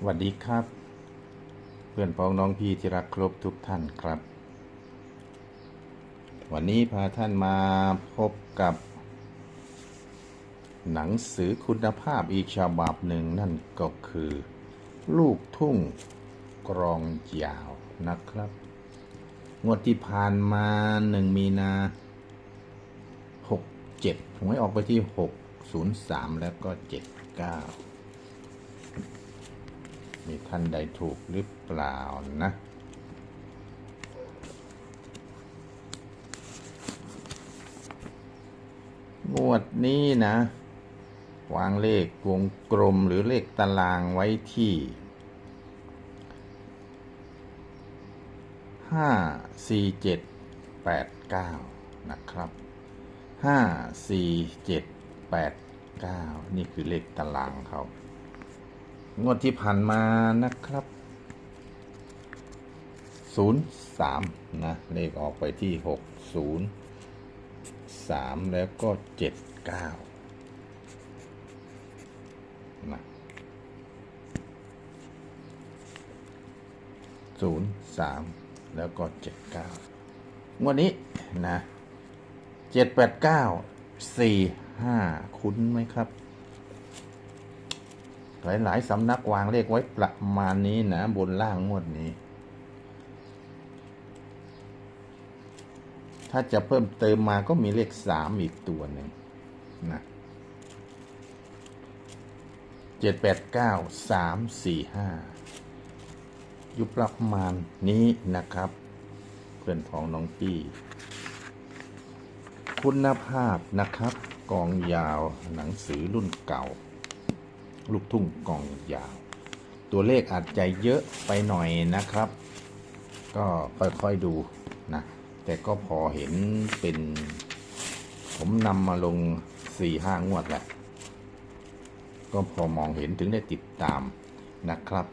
สวัสดีครับ เพื่อนพ้องน้องพี่ที่รักครบทุกท่านครับ วันนี้พาท่านมาพบกับ หนังสือคุณภาพอีกฉบับหนึ่งนั่นก็คือ ลูกทุ่งกรองยาวนะครับ งวดที่ผ่านมาหนึ่งมีนาหกเจ็ดหวยออกไปที่หกศูนย์สามแล้วก็เจ็ดเก้า มีท่านใดถูกหรือเปล่านะงวดนี้นะ วางเลขวงกลมหรือเลขตารางไว้ที่ห้าสี่เจ็ดแปดเก้านะครับห้าสี่เจ็ดแปดเก้านี่คือเลขตารางเขา งวดที่ผ่านมานะครับศูนย์สามนะเลขออกไปที่หกศูนย์สามแล้วก็เจ็ดเก้านะศูนย์สามแล้วก็เจ็ดเก้างวดนี้นะเจ็ดแปดเก้าสี่ห้าคุ้นไหมครับ หลายๆสำนักวางเลขไว้ประมาณนี้นะ บนล่างงวดนี้ ถ้าจะเพิ่มเติมมาก็มีเลขสามอีกตัวหนึ่งนะเจ็ดแปดเก้าสามสี่ห้าอยู่ประมาณนี้นะครับ เพื่อนของน้องปี้ คุณภาพนะครับ กองยาวหนังสือรุ่นเก่า ลูกทุ่งกองยาว ตัวเลขอาจจะเยอะไปหน่อยนะครับ ก็ค่อยๆดูนะ แต่ก็พอเห็นเป็น ผมนำมาลงสี่ห้างวดแหละ ก็พอมองเห็นถึงได้ติดตามนะครับ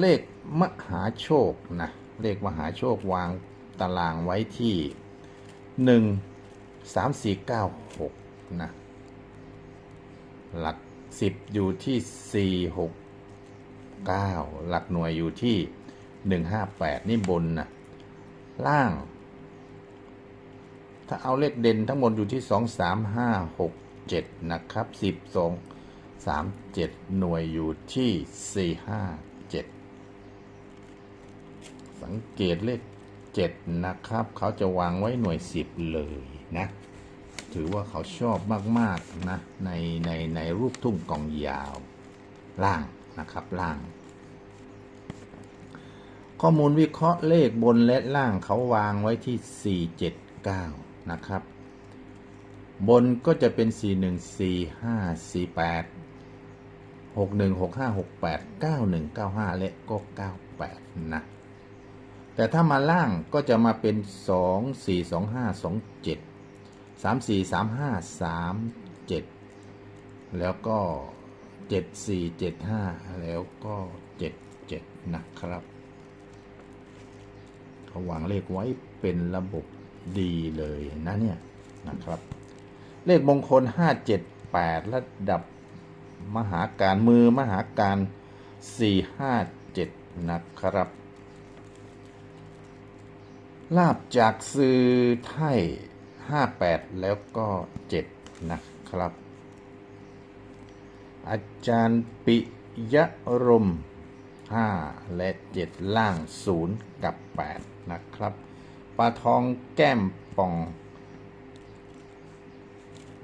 เลขมหาโชคนะ เลขมหาโชควางตารางไว้ที่หนึ่งสามสี่เก้าหกนะ หลักสิบอยู่ที่สี่หกเก้าหลักหน่วยอยู่ที่หนึ่งห้าแปดนี่บนนะล่าง ถ้าเอาเลขเด่นทั้งหมดอยู่ที่สองสามห้าหกเจ็ดนะครับสิบสองสามเจ็ดหน่วยอยู่ที่สี่ห้าเจ็ดสังเกตเลขเจ็ดนะครับ เขาจะวางไว้หน่วยสิบเลยนะ ถือว่าเขาชอบมากๆนะในในในรูปทุ่งกองยาวล่างนะครับล่าง ข้อมูลวิเคราะห์เลขบนและล่างเขาวางไว้ที่ 479 นะครับ บนก็จะเป็น 41 45 48 61 65 68 91 95 และก็ 98 นะแต่ถ้ามาล่างก็จะมาเป็น 2 4 2 5 2 สามสี่สามห้าสามเจ็ดแล้วก็เจ็ดสี่เจ็ดห้าแล้วก็เจ็ดเจ็ดนะครับเขาวางเลขไว้เป็นระบบดีเลยนะเนี่ยนะครับ เลขมงคลห้าเจ็ดแปดระดับมหาการมือมหาการสี่ห้าเจ็ดนะครับลาบจากซื้อไทย 58 แล้วก็ 7 นะครับ อาจารย์ปิยรม 5 และ 7 ล่าง 0 กับ 8 นะครับปลาทองแก้มป่อง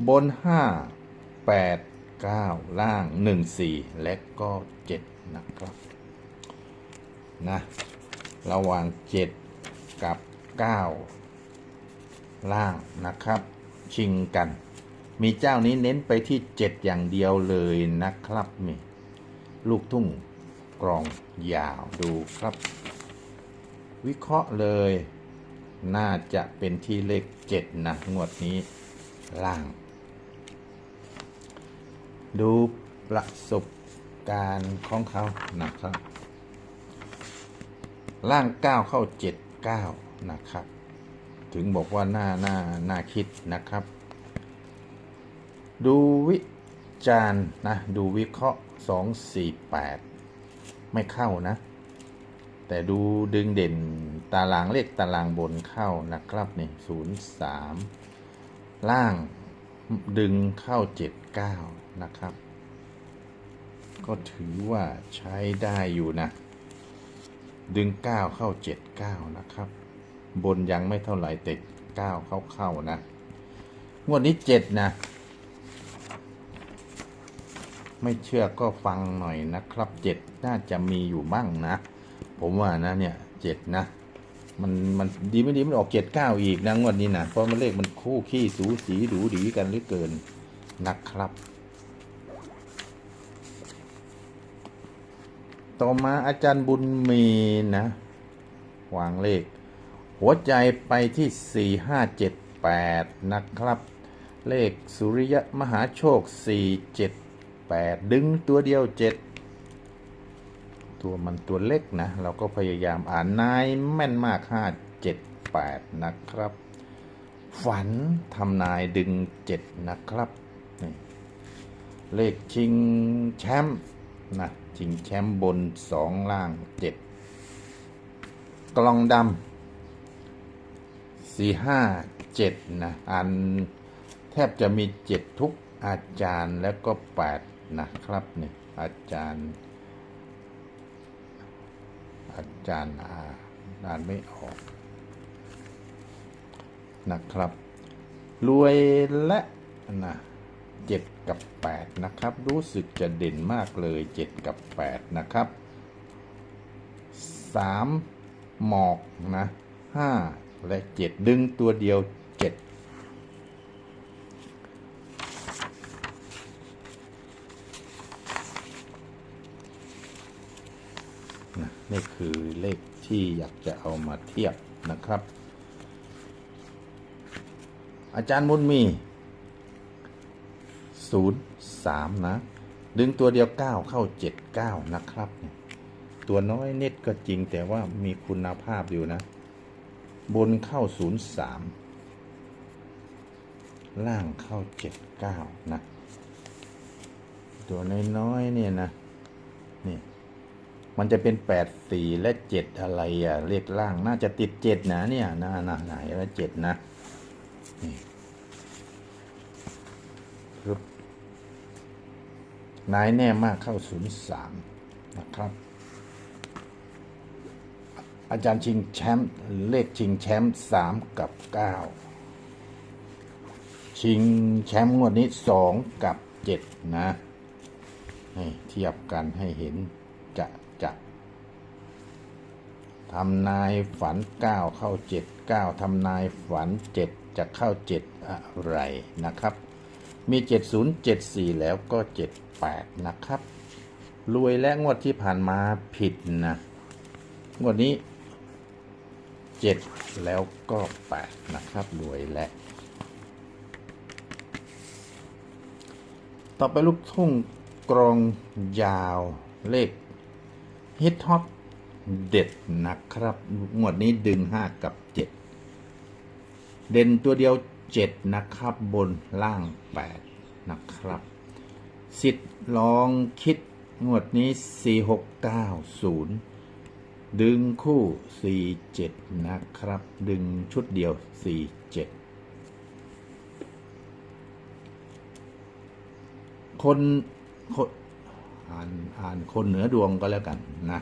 บน 5 8 9 ล่าง 1 4 และก็ 7 นะครับนะระหว่าง 7 กับ 9 ล่างนะครับ ชิงกัน มีเจ้านี้เน้นไปที่ 7 อย่างเดียวเลยนะครับนี่ลูกทุ่งกรองยาวดูครับ วิเคราะห์เลย น่าจะเป็นที่เลข 7 นะ งวดนี้ล่าง ดูประสบการณ์ของเขานะครับ ล่าง 9 เข้า 7 9 นะครับ ถึงบอกว่าน่าน่าน่าคิดนะครับ ดูวิจารย์นะ ดูวิเคราะห์สองสี่แปดไม่เข้านะ แต่ดูดึงเด่นตารางเลขตารางบนเข้านะครับนี่ศูนย์สามล่างดึงเข้าเจ็ดเก้านะครับ ก็ถือว่าใช้ได้อยู่นะ ดึงเก้าเข้าเจ็ดเก้านะครับ บนยังไม่เท่าไหร่แต่เก้าเข้าเข้านะ งวดนี้เจ็ดนะ ไม่เชื่อก็ฟังหน่อยนะครับเจ็ดน่าจะมีอยู่บ้างนะ ผมว่านะเนี่ยเจ็ดนะ มันมันดีไม่ดีมันออกเจ็ดเก้าอีกนะงวดนี้นะเพราะมันเลขมันคู่ขี้สูสีดูดีกันเหลือเกินนะครับต่อมาอาจารย์บุญมีนะ วางเลข หัวใจไปที่ 4578 นะครับ เลขสุริยะมหาโชค 478 ดึงตัวเดียว 7 ตัวมันตัวเล็กนะ เราก็พยายามอ่านนายแม่นมาก 578 นะครับ ฝันทำนายดึง 7 นะครับ เลขชิงแชมป์นะชิงแชมป์บน 2 ล่าง 7 กล่องดำ สี่ห้าเจ็ดนะอันแทบจะมีเจ็ดทุกอาจารย์แล้วก็แปดนะครับเนี่ยอาจารย์ อาจารย์อาอ่านไม่ออกนะครับ รวยและนะเจ็ดกับแปดนะครับ รู้สึกจะเด่นมากเลยเจ็ดกับแปดนะครับสามหมอกนะห้า และเจ็ดดึงตัวเดียวเจ็ดนะนี่คือเลขที่อยากจะเอามาเทียบนะครับ อาจารย์มุนมีศูนย์สามนะ ดึงตัวเดียวเก้าเข้าเจ็ดเก้านะครับ ตัวน้อยนิดก็จริงแต่ว่ามีคุณภาพอยู่นะ บนเข้าศูนย์สามล่างเข้าเจ็ดเก้านะ ตัวน้อยๆเนี่ยนะ นี่ มันจะเป็นแปดสี่และเจ็ดอะไรอะ เลขล่างน่าจะติดเจ็ดนะเนี่ยน่าน่าไหนแล้วเจ็ดนะนี่ครับนายแน่มากเข้าศูนย์สามนะครับ อาจารย์ชิงแชมป์เลขชิงแชมป์สามกับเก้าชิงแชมป์งวดนี้สองกับเจ็ดนะให้เทียบกันให้เห็นจะจะทำนายฝันเก้าเข้าเจ็ดเก้าทำนายฝันเจ็ดจะเข้าเจ็ดอะไรนะครับ มีเจ็ดศูนย์เจ็ดสี่แล้วก็เจ็ดแปดนะครับรวยและงวดที่ผ่านมาผิดนะ งวดนี้ เจ็ดแล้วก็แปดนะครับรวยและ ต่อไปลูกทุ่งกรองยาวเลขฮิตฮอตเด็ดนะครับงวดนี้ดึงห้ากับเจ็ดเด่นตัวเดียวเจ็ดนะครับบนล่างแปดนะครับ สิทธิ์ลองคิดงวดนี้สี่หกเก้าศูนย์ ดึงคู่ 47 นะครับ ดึงชุดเดียว 47 คนคนอ่านอ่านคนเหนือดวงก็แล้วกันนะ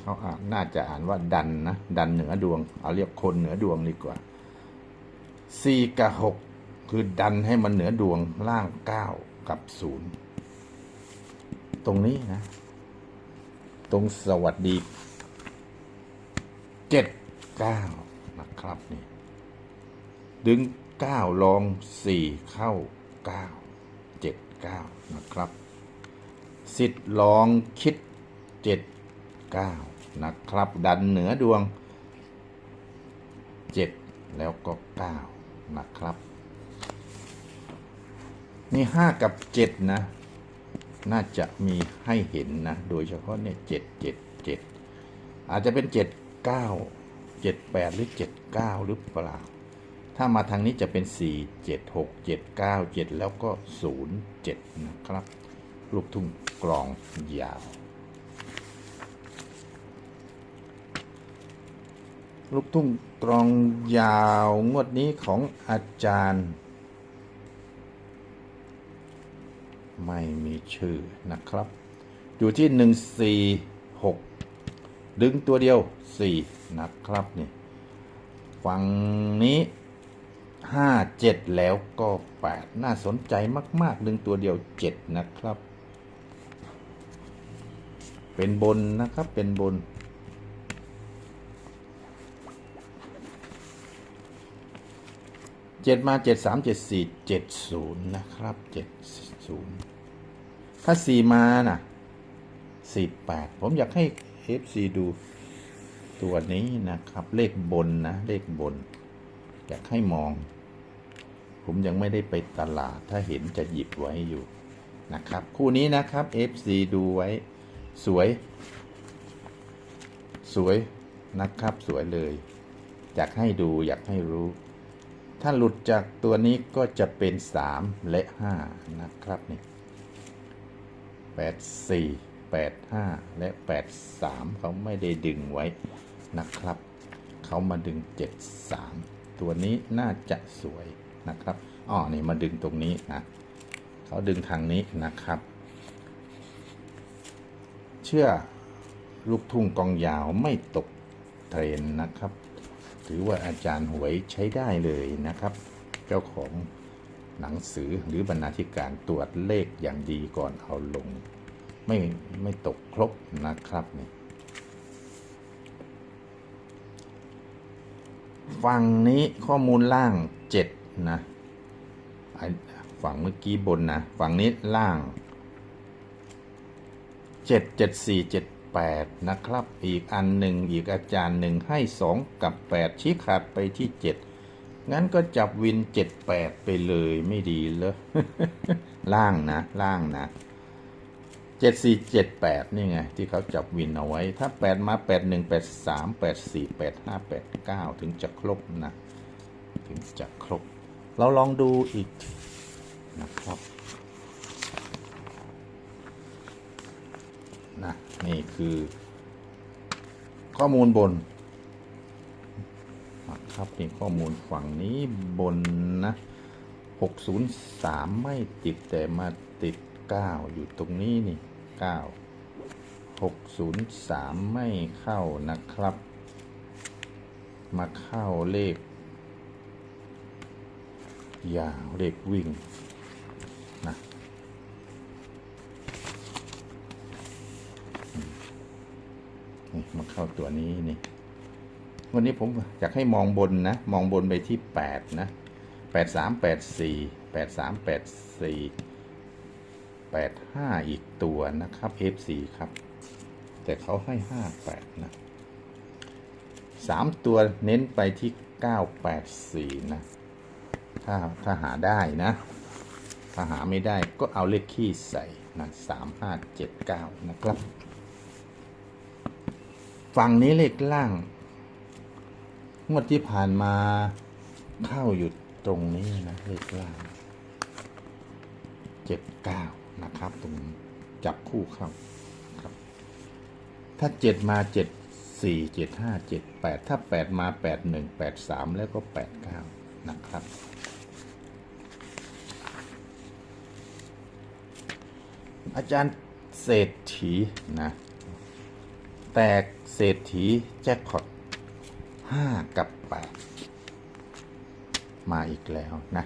เขาอ่านน่าจะอ่านว่าดันนะ ดันเหนือดวง เอาเรียกคนเหนือดวงดีกว่า 4 กับ 6 คือดันให้มันเหนือดวงล่าง 9 กับ 0 ตรงนี้นะ ตรงสวัสดีเจ็ดเก้านะครับนี่ ดึงเก้าลองสี่เข้าเก้าเจ็ดเก้านะครับ สิทธิ์ลองคิดเจ็ดเก้านะครับ ดันเหนือดวงเจ็ดแล้วก็เก้านะครับมีห้ากับเจ็ดนะ น่าจะมีให้เห็นนะ โดยเฉพาะเนี่ยเจ็ดเจ็ดเจ็ดอาจจะเป็นเจ็ดเก้าเจ็ดแปดหรือเจ็ดเก้าหรือเปล่า ถ้ามาทางนี้จะเป็น4 7 6 7 9 7แล้วก็0 7นะครับ ลูกทุ่งกลองยาว ลูกทุ่งกลองยาวงวดนี้ของอาจารย์ ไม่มีชื่อนะครับ อยู่ที่หนึ่งสี่หกดึงตัวเดียวสี่นะครับนี่ฝั่งนี้ห้าเจ็ดแล้วก็แปดน่าสนใจมาก ๆ ดึงตัวเดียวเจ็ดนะครับ เป็นบนนะครับเป็นบนเจ็ดมาเจ็ดสามเจ็ดสี่เจ็ดศูนย์นะครับเจ็ดศูนย์ ถ้าสี่มาน่ะสี่แปดผมอยากให้ FC ดูตัวนี้นะครับ เลขบนนะ เลขบน อยากให้มอง ผมยังไม่ได้ไปตลาด ถ้าเห็นจะหยิบไว้อยู่นะครับ คู่นี้นะครับ FC ดูไว้ สวย สวยนะครับ สวยเลย อยากให้ดูอยากให้รู้ ถ้าหลุดจากตัวนี้ก็จะเป็น 3 และ 5 นะครับนี่ 8 4 8 5 และ 8 3 เขาไม่ได้ดึงไว้นะครับ เขามาดึง 7 3 ตัวนี้น่าจะสวยนะครับอ๋อนี่มาดึงตรงนี้นะเขาดึงทางนี้นะครับ เชื่อลูกทุ่งกองยาวไม่ตกเทรนนะครับ ถือว่าอาจารย์หวยใช้ได้เลยนะครับ เจ้าของ หนังสือหรือบรรณาธิการตรวจเลขอย่างดีก่อนเอาลง ไม่ไม่ตกครบนะครับนี่ฝั่งนี้ข้อมูลล่าง 7 นะฝั่งเมื่อกี้บนนะ ฝั่งนี้ล่าง 7 7 4 7 8 นะครับ อีกอันหนึ่งอีกอาจารย์หนึ่งให้ 2 กับ 8 ชี้ขาดไปที่ 7 งั้นก็จับวิน7 8ไปเลยไม่ดีเลยล่างนะ ล่างนะ7 4 7 8นี่ไง ที่เขาจับวินเอาไว้ ถ้า8มา8 1 8 3 8 4 8 5 8 9ถึงจะครบนะ ถึงจะครบ เราลองดูอีกนะครับนะนี่คือข้อมูลบน นะครับนี่ข้อมูลฝั่งนี้บนนะ 603 ไม่ติดแต่มาติด 9 อยู่ตรงนี้นี่ 9 603 ไม่เข้านะครับ มาเข้าเลข ยาวเลขวิ่งนะนี่มาเข้าตัวนี้นี่ วันนี้ผมอยากให้มองบนนะ มองบนไปที่ 8 นะ8 3 8 4 8 3 8 4 8 5 อีกตัวนะครับ F4 ครับ แต่เขาให้ 5 8 นะ 3 ตัวเน้นไปที่ 9 8 4 นะ ถ้าถ้าหาได้นะ ถ้าหาไม่ได้ก็เอาเลขขี้ใส่นะ3 5 7 9 นะครับ ฝั่งนี้เลขล่าง งวดที่ผ่านมาเข้าอยู่ตรงนี้นะเลขล่างเจ็ดเก้านะครับ ตรงจับคู่เข้าครับ ถ้าเจ็ดมาเจ็ดสี่เจ็ดห้าเจ็ดแปดถ้าแปดมาแปดหนึ่งแปดสามแล้วก็แปดเก้านะครับ อาจารย์เศรษฐีนะ แตกเศรษฐีแจ็คพอต ห้ากับแปดมาอีกแล้วนะ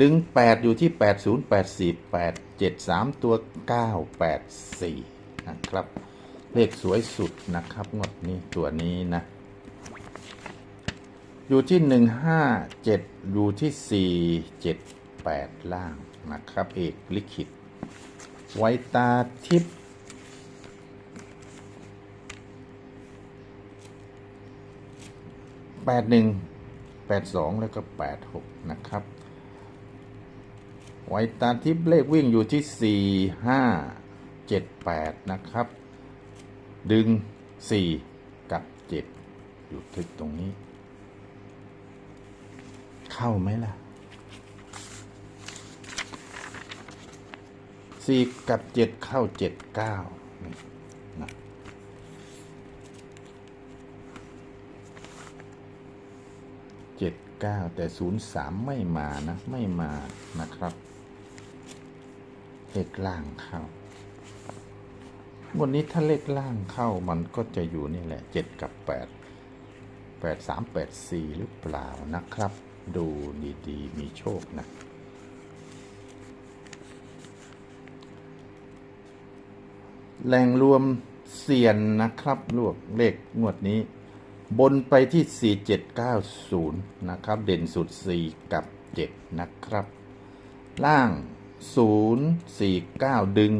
ดึงแปดอยู่ที่แปดศูนย์แปดสี่แปดเจ็ดสามตัวเก้าแปดสี่นะครับ เลขสวยสุดนะครับงวดนี้ตัวนี้นะ อยู่ที่หนึ่งห้าเจ็ดอยู่ที่สี่เจ็ดแปดล่างนะครับ เอกลิขิตไวตาทิพย์ แปดหนึ่งแปดสองแล้วก็แปดหกนะครับ ไวตาทิพเลขวิ่งอยู่ที่สี่ห้าเจ็ดแปดนะครับ ดึงสี่กับเจ็ดอยู่ที่ตรงนี้ เข้าไหมล่ะสี่กับเจ็ดเข้าเจ็ดเก้านี่นะ เก้าแต่ศูนย์สามไม่มานะ ไม่มานะครับเลขล่างเข้าวันนี้ถ้าเลขล่างเข้ามันก็จะอยู่นี่แหละเจ็ดกับแปดแปดสามแปดสี่หรือเปล่านะครับ ดูดีๆ มีโชคนะแหล่งรวมเสียนนะครับรวบเลขงวดนี้ บนไปที่ 4790 นะครับ เด่นสุด 4 กับ 7 นะครับ ล่าง 049 ดึง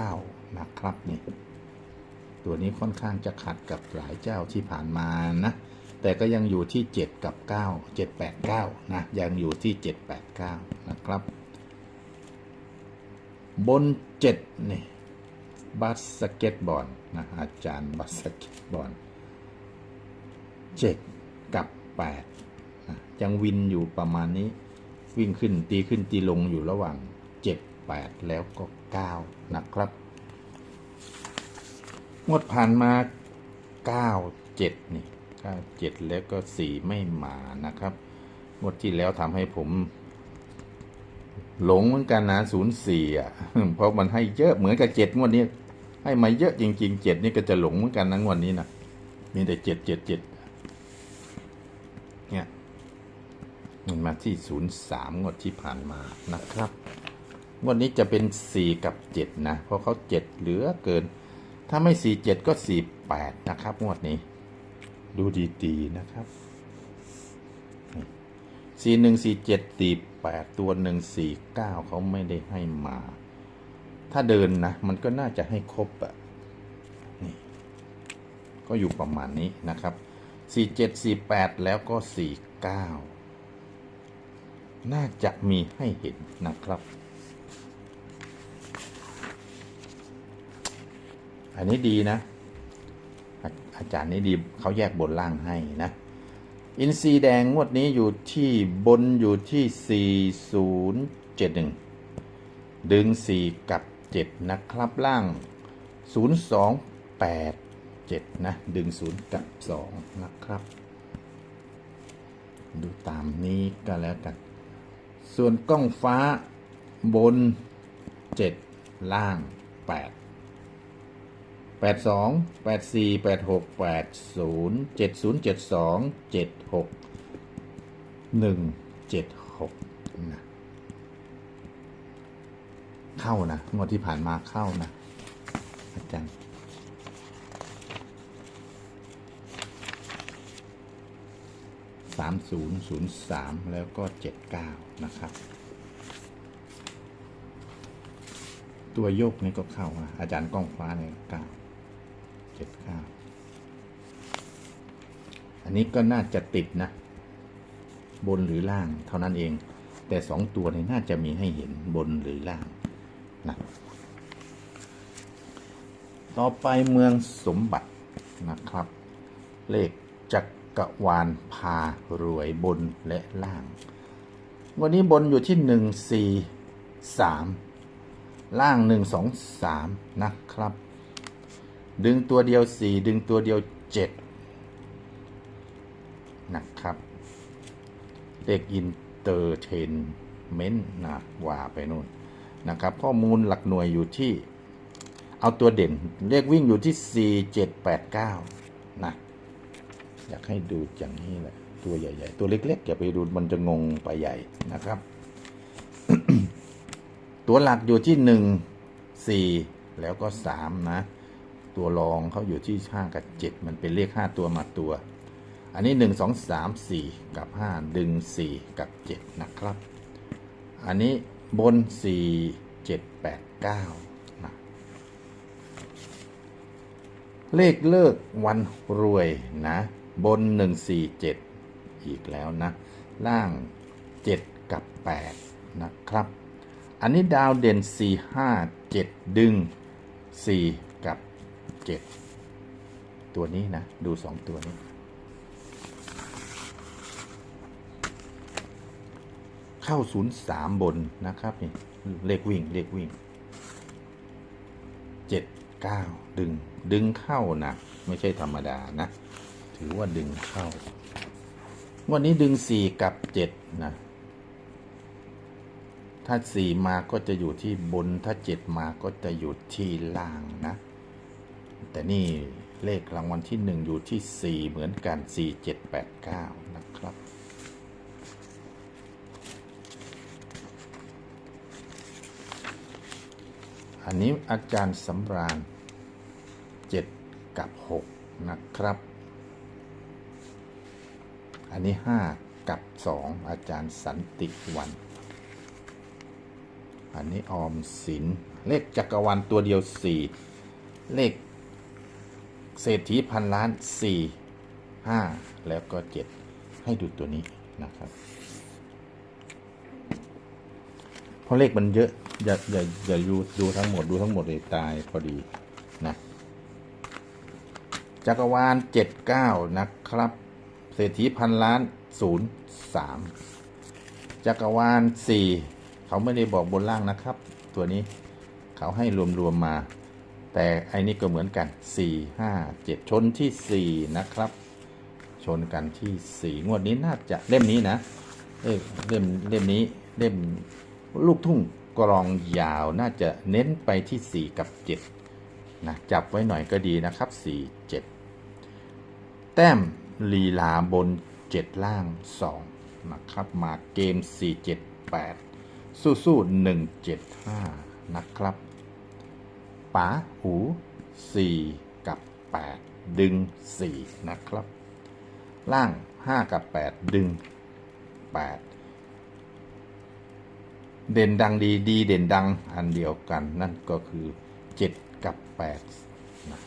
9 นะครับนี่ตัวนี้ค่อนข้างจะขัดกับหลายเจ้าที่ผ่านมานะ แต่ก็ยังอยู่ที่ 7 กับ 9 789 นะ ยังอยู่ที่ 789 นะครับ บน 7 นี่บัสเกตบอลนะอาจารย์บัสเกตบอล เจ็ดกับแปดยังวินอยู่ประมาณนี้ วิ่งขึ้นตีขึ้นตีลงอยู่ระหว่างเจ็ดแปดแล้วก็เก้านะครับ งวดผ่านมาเก้าเจ็ดนี่เก้าเจ็ดแล้วก็สี่ไม่มานะครับ งวดที่แล้วทำให้ผมหลงเหมือนกันนะศูนย์สี่อะ เพราะมันให้เยอะเหมือนกับเจ็ดงวดนี้ ให้มาเยอะจริงๆเจ็ดนี่ก็จะหลงเหมือนกันนะงวดนี้นะมีแต่เจ็ดเจ็ดเจ็ดเนี่ย มันมาที่ศูนย์สามงวดที่ผ่านมานะครับ งวดนี้จะเป็นสี่กับเจ็ดนะ เพราะเขาเจ็ดเหลือเกิน ถ้าไม่สี่เจ็ดก็สี่แปดนะครับ งวดนี้ ดูดีๆนะครับสี่หนึ่งสี่เจ็ดสี่แปดตัวหนึ่งสี่เก้าเขาไม่ได้ให้มา ถ้าเดินนะ มันก็น่าจะให้ครบอะนี่ ก็อยู่ประมาณนี้นะครับสี่เจ็ดสี่แปดแล้วก็สี่เก้า น่าจะมีให้เห็นนะครับ อันนี้ดีนะ อาจารย์นี้ดีเขาแยกบนล่างให้นะ อินซีแดงงวดนี้อยู่ที่บนอยู่ที่ 4071 ดึง 4 กับ 7 นะครับล่าง 0287 นะ ดึง 0 กับ 2 นะครับดูตามนี้ก็แล้วกัน ส่วนกล้องฟ้าบน 7 ล่าง8แปดสองแปดสี่แปดหกแปดศูนย์เจ็ดศูนย์เจ็ดสองเจ็ดหกหนึ่งเจ็ดหกนะเข้านะงวดที่ผ่านมาเข้านะ อาจารย์ สามศูนย์ศูนย์สามแล้วก็เจ็ดเก้านะครับ ตัวโยกนี่ก็เข้าอาจารย์ก้องฟ้าเนี่ยเก้าเจ็ดเก้าอันนี้ก็น่าจะติดนะ บนหรือล่างเท่านั้นเอง แต่สองตัวนี่น่าจะมีให้เห็นบนหรือล่างนะต่อไปเมืองสมบัตินะครับ เลขจัก รวาลพารวยบนและล่าง วันนี้บนอยู่ที่หนึ่งสี่สามล่างหนึ่งสองสามนะครับ ดึงตัวเดียวสี่ดึงตัวเดียวเจ็ดนะครับเลขอินเตอร์เทนเมนต์นะว่าไปนู่นนะครับ ข้อมูลหลักหน่วยอยู่ที่ เอาตัวเด่นเลขวิ่งอยู่ที่ 4 7 8 9 อยากให้ดูอย่างนี้แหละตัวใหญ่ ๆ ตัวเล็กๆอย่าไปดูมันจะงงไปใหญ่นะครับ ตัวหลักอยู่ที่หนึ่งสี่แล้วก็สามนะ ตัวรองเขาอยู่ที่ห้ากับเจ็ดมันเป็นเลขห้าตัวมาตัว อันนี้หนึ่งสองสามสี่กับห้าดึงสี่กับเจ็ดนะครับ อันนี้บนสี่เจ็ดแปดเก้านะเลขเลิกวันรวยนะ บนหนึ่งสี่เจ็ดอีกแล้วนะ ล่างเจ็ดกับแปดนะครับ อันนี้ดาวเด่น 4 5 7 ดึง 4 กับ 7 ตัวนี้นะ ดู 2 ตัวนี้เข้าศูนย์สามบนนะครับ นี่ เลขวิ่ง เลขวิ่งเจ็ดเก้าดึง ดึงเข้านะ ไม่ใช่ธรรมดานะ ถือว่าดึงเข้า วันนี้ดึงสี่กับเจ็ดนะ ถ้าสี่มาก็จะอยู่ที่บน ถ้าเจ็ดมาก็จะอยู่ที่ล่างนะ แต่นี่เลขรางวัลที่หนึ่งอยู่ที่สี่เหมือนกันสี่เจ็ดแปดเก้านะครับอันนี้อาจารย์สำราญเจ็ดกับหกนะครับ อันนี้ห้ากับสองอาจารย์สันติวัน อันนี้ออมสิน เลขจักรวาลตัวเดียวสี่เลขเศรษฐีพันล้านสี่ห้าแล้วก็เจ็ดให้ดูตัวนี้นะครับ เพราะเลขมันเยอะ อย่าอย่าอย่าดูดูทั้งหมดดูทั้งหมดเลยตายพอดีนะจักรวาลเจ็ดเก้านะครับ เศรษฐีพันล้านศูนย์สามจักรวาลสี่เขาไม่ได้บอกบนล่างนะครับ ตัวนี้เขาให้รวมๆมา แต่ไอ้นี่ก็เหมือนกันสี่ห้าเจ็ดชนที่สี่นะครับ ชนกันที่สี่งวดนี้น่าจะเล่มนี้นะเอ้เล่มเล่มนี้เล่มลูกทุ่งกรองยาวน่าจะเน้นไปที่สี่กับเจ็ดนะ จับไว้หน่อยก็ดีนะครับสี่เจ็ดแต้ม ลีลาบนเจ็ดล่างสองนะครับ มาเกมสี่เจ็ดแปดสู้สู้หนึ่งเจ็ดห้านะครับป๋าหูสี่กับแปดดึงสี่นะครับ ล่างห้ากับแปดดึงแปดเด่นดังดีดีเด่นดังอันเดียวกันนั่นก็คือเจ็ดกับแปดนะ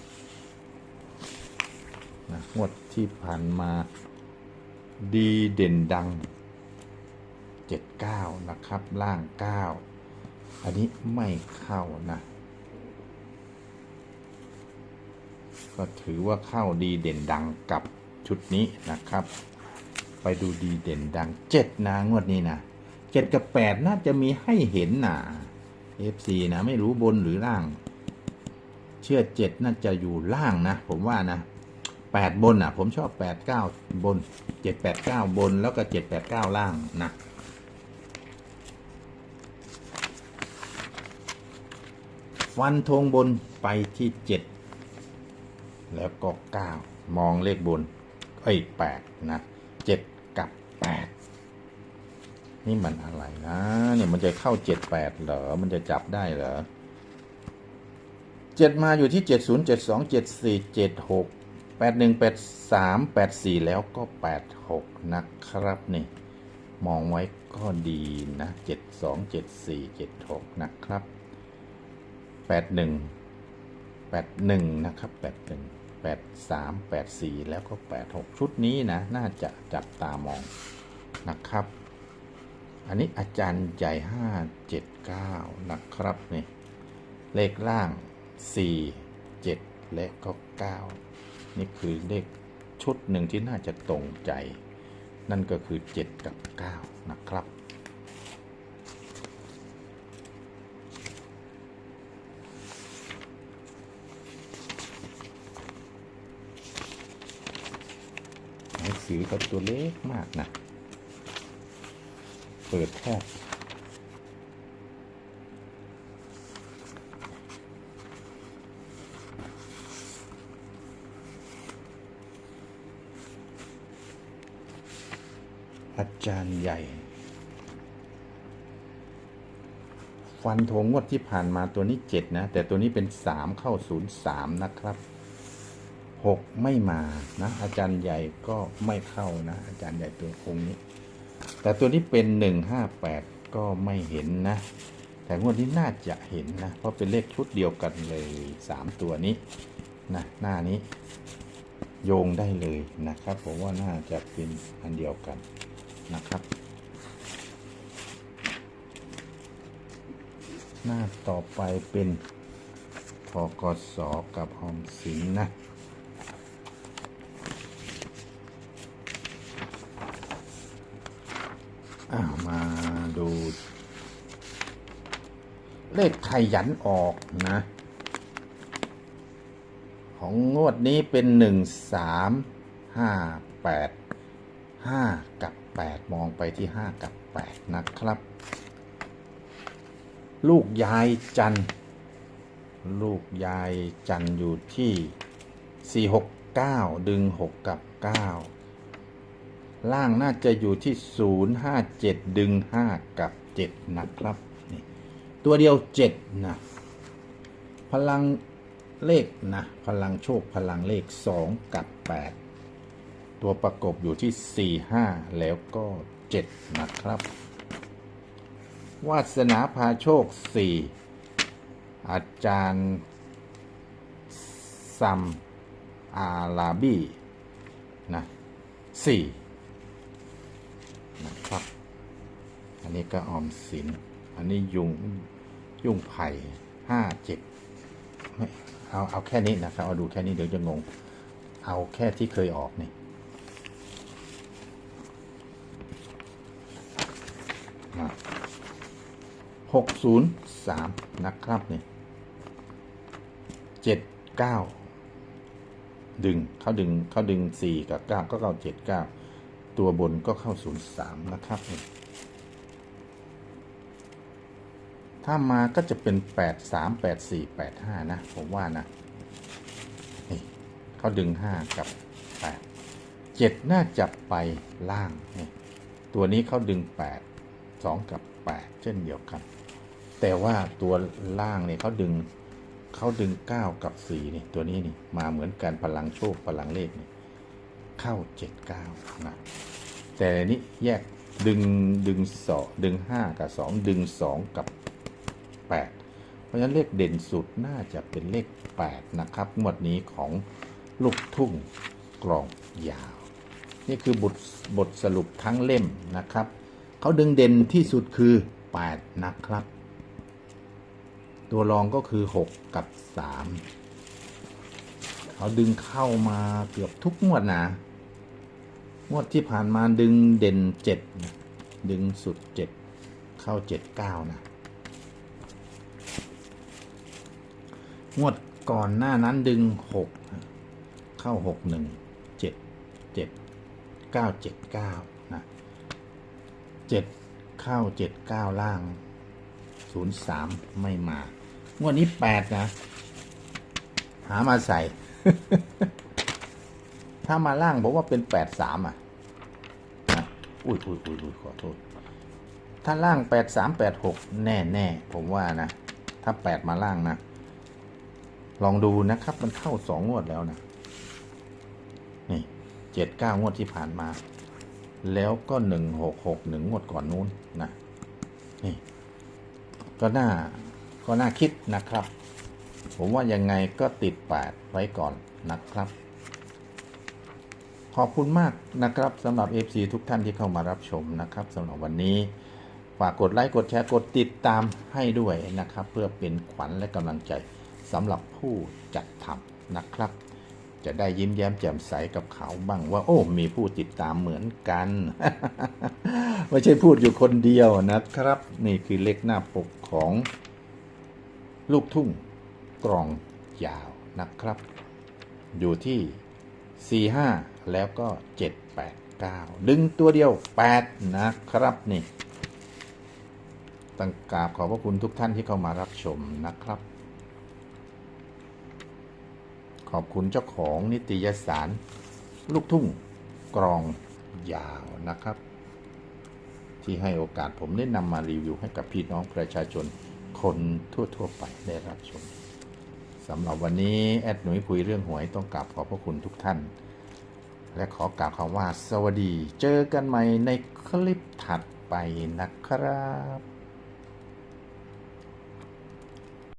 นะงวด ที่ผ่านมาดีเด่นดังเจ็ดเก้านะครับ ล่างเก้าอันนี้ไม่เข้านะ ก็ถือว่าเข้าดีเด่นดังกับชุดนี้นะครับ ไปดูดีเด่นดังเจ็ดนะ งวดนี้นะเจ็ดกับแปดน่าจะมีให้เห็นนะ FC นะ ไม่รู้บนหรือล่าง เชื่อเจ็ดน่าจะอยู่ล่างนะ ผมว่านะ แปดบนอะ ผมชอบแปดเก้าบนเจ็ดแปดเก้าบนแล้วก็เจ็ดแปดเก้าล่างนะฟันธงบนไปที่เจ็ดแล้วก็เก้ามองเลขบนเอ้ยแปดนะเจ็ดกับแปดนี่มันอะไรนะเนี่ยมันจะเข้าเจ็ดแปดเหรอ มันจะจับได้เหรอเจ็ดมาอยู่ที่เจ็ดศูนย์เจ็ดสองเจ็ดสี่เจ็ดหก แปดหนึ่งแปดสามแปดสี่แล้วก็แปดหกนะครับนี่ มองไว้ก็ดีนะเจ็ดสองเจ็ดสี่เจ็ดหกนะครับแปดหนึ่งแปดหนึ่งนะครับแปดหนึ่งแปดสามแปดสี่แล้วก็แปดหกชุดนี้นะ น่าจะจับตามองนะครับ อันนี้อาจารย์ใหญ่ห้าเจ็ดเก้านะครับนี่ เลขล่างสี่เจ็ดและก็เก้า นี่คือเลขชุดหนึ่งที่น่าจะตรงใจ นั่นก็คือเจ็ดกับเก้านะครับ หนังสือก็ตัวเล็กมากนะ เปิดแคบ อาจารย์ใหญ่ ฟันธงงวดที่ผ่านมาตัวนี้เจ็ดนะ แต่ตัวนี้เป็นสามเข้าศูนย์สามนะครับหกไม่มานะ อาจารย์ใหญ่ก็ไม่เข้านะ อาจารย์ใหญ่ตัวคงนี้ แต่ตัวนี้เป็นหนึ่งห้าแปดก็ไม่เห็นนะ แต่งวดนี้น่าจะเห็นนะ เพราะเป็นเลขชุดเดียวกันเลยสามตัวนี้นะหน้านี้โยงได้เลยนะครับ ผมว่าน่าจะเป็นอันเดียวกัน นะครับ หน้าต่อไปเป็นทกสกับออมสินนะอ้าวมาดู เลขไขยันออกนะ ของงวดนี้เป็นหนึ่งสามห้าแปดห้ากับ แปดมองไปที่ห้ากับแปดนะครับ ลูกยายจันลูกยายจันอยู่ที่สี่หกเก้าดึงหกกับเก้าล่างน่าจะอยู่ที่ศูนย์ห้าเจ็ดดึงห้ากับเจ็ดนะครับนี่ตัวเดียวเจ็ดนะ พลังเลขนะ พลังโชค พลังเลขสองกับแปด ตัวประกบอยู่ที่สี่ห้าแล้วก็เจ็ดนะครับ วาสนาพาโชคสี่อาจารย์ซัมอาลาบีนะสี่นะครับ อันนี้ก็ออมสิน อันนี้ยุงยุงไผ่ห้าเจ็ดไม่เอาเอาแค่นี้นะครับ เอาดูแค่นี้เดี๋ยวจะงง เอาแค่ที่เคยออกนี่ หกศูนย์สามนะครับนี่เจ็ดเก้าดึงเขาดึงเขาดึงสี่กับเก้าก็เข้าเจ็ดเก้าตัวบนก็เข้าศูนย์สามนะครับนี่ถ้ามาก็จะเป็นแปดสามแปดสี่แปดห้านะ ผมว่านะ นี่เขาดึงห้ากับแปดเจ็ดน่าจะไปล่างนี่ตัวนี้เขาดึงแปดสองกับแปดเช่นเดียวกัน แต่ว่าตัวล่างเนี่ยเขาดึงเขาดึงเก้ากับสี่นี่ตัวนี้นี่มาเหมือนกันพลังโชคพลังเลขนี่เข้าเจ็ดเก้านะ แต่นี้แยกดึงดึงสอดึงห้ากับสองดึงสองกับ 8 เพราะฉะนั้นเลขเด่นสุดน่าจะเป็นเลข 8 นะครับงวดนี้ของลูกทุ่งกลองยาว นี่คือบทบทสรุปทั้งเล่มนะครับ เขาดึงเด่นที่สุดคือ 8 นะครับ ตัวรองก็คือ 6 กับ 3 เขาดึงเข้ามาเกือบทุกงวดนะงวดที่ผ่านมาดึงเด่น7นะดึงสุด 7 เข้า 7 9 นะ งวดก่อนหน้านั้นดึงหกเข้าหกหนึ่งเจ็ด เจ็ดเก้าเจ็ดเก้านะเจ็ดเข้าเจ็ดเก้าล่างศูนย์สามไม่มางวดนี้แปดนะ หามาใส่ ถ้ามาล่างบอกว่าเป็นแปดสามอะอุ้ยอุ้ยอุ้ยอุ้ยขอโทษ ถ้าล่างแปดสามแปดหกแน่แน่ผมว่านะ ถ้าแปดมาล่างนะ ลองดูนะครับ มันเข้าสองงวดแล้วนะ นี่เจ็ดเก้างวดที่ผ่านมา แล้วก็หนึ่งหกหกหนึ่งงวดก่อนนู้นนะนี่ก็น่าก็น่าคิดนะครับ ผมว่ายังไงก็ติดแปดไว้ก่อนนะครับ ขอบคุณมากนะครับสำหรับ FC ทุกท่านที่เข้ามารับชมนะครับสำหรับวันนี้ฝากกดไลค์กดแชร์กดติดตามให้ด้วยนะครับ เพื่อเป็นขวัญและกำลังใจสำหรับผู้จัดทำนะครับ จะได้ยิ้มแย้มแจ่มใสกับเขาบ้างว่าโอ้ มีผู้ติดตามเหมือนกัน ไม่ใช่พูดอยู่คนเดียวนะครับ นี่คือเลขหน้าปกของ ลูกทุ่งกรองยาวนะครับ อยู่ที่ 45 แล้วก็ 789 ดึงตัวเดียว 8 นะครับนี่ตั้งกราบขอบพระคุณทุกท่านที่เข้ามารับชมนะครับ ขอบคุณเจ้าของนิตยสาร ลูกทุ่งกรองยาวนะครับ ที่ให้โอกาสผมได้นำมารีวิวให้กับพี่น้องประชาชนคนทั่ว ๆ ไปได้รับชมสำหรับวันนี้ แอดหนุ่ยคุยเรื่องหวยต้องกราบขอบพระคุณทุกท่าน และขอกล่าวคำว่าสวัสดี เจอกันใหม่ในคลิปถัดไปนะครับ